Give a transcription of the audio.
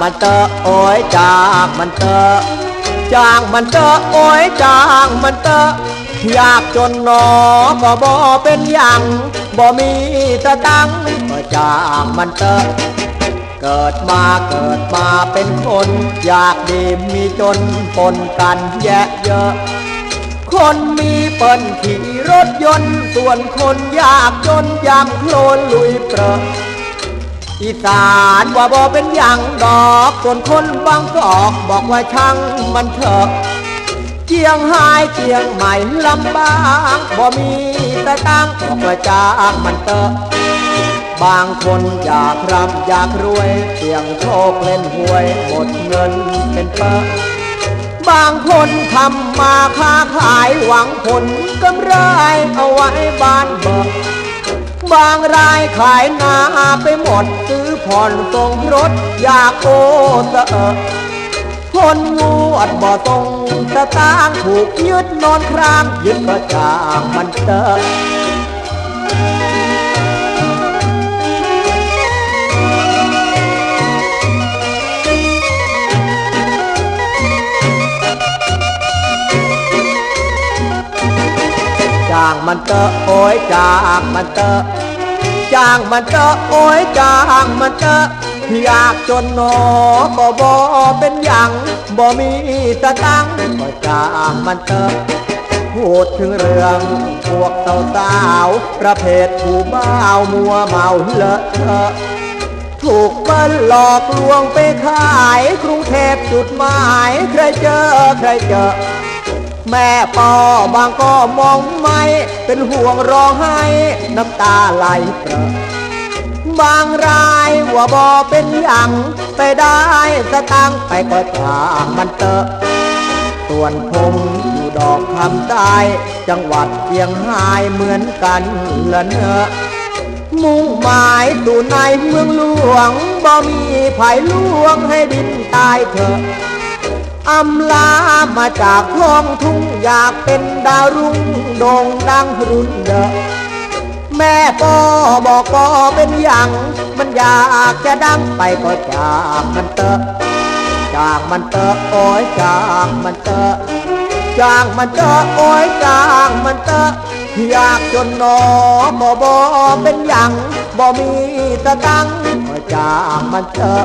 มันเตอะโอ้ยจากมันเตอะจางมันเตอะโอ้ยจางมันเตอะอยากจนหนอก็บ่เป็นอย่างบ่มีตะตังก็จางมันเตอะเกิดมาเกิดมาเป็นคน อยากดีมีจนปนกันแยะเยอะ คนมีเปิ้นขี่รถยนต์ ส่วนคนยากจนยามโคลนลุยเปรอะ อีสานว่าบ่เป็นอย่างดอกส่วนคนบางกอกบอกว่าช่างมันเถอะเจียงไฮ้เจียงใหม่ลำบากบ่มีแต่ตังบอกว่าจางมันเตอะบางคนอยากร่ำอยากรวยเสี่ยงโชคเล่นหวยหมดเงินเป็นเปอะบางคนทำมาค้าขายหวังผลกำไรเอาไว้บ้านเบิก บางรายขายนาไปหมด ซื้อผ่อนส่งรถอยากโอเสอะคนงูอัดบ่ตรงตะตางถูกยึดนอนครางยึดประจางมันเตอ มันเตอะโอ้ยจางมันเตอะจางมันเตอะโอ้ยจางมันเตอะอยากจนหนอก็บ่เป็นอย่างบ่มีตะตังก็จางมันเตอะพูดถึงเรื่องพวกสาวๆประเภทผู้บ้าวมัวเมาเลอะเทอะถูกเปิ้ลหลอกลวงไปขายกรุงเทพจุดหมาย ใครเจอใครเจอ แม่ปอบางก็มองไม่เป็นห่วงร้องไห้น้ำตาไหลเปรอะบางรายว่าบอเป็นอย่างไปได้สตางไปก็จางมันเตอะส่วนผมอยู่ดอกคำใต้จังหวัดเชียงรายเหมือนกันละเนอะมุ่งหมายสู่ในเมืองหลวงบ่มีไผ่ลวงให้ดินตายเถอะ อำลามาจากท้องทุ่งอยากเป็นดาวรุ่งโด่งดังรุ่นเดอะแม่ปอบอกปอเป็นอย่าง มันอยากจะดังไปก็จากมันเตอะจากมันเตอะโอ้ยจากมันเตอะจากมันเตอะโอ้ยจากมันเตอะอยากจนนอบ่บ่เป็นอย่างบ่มีตะตังก็จากมันเตอะ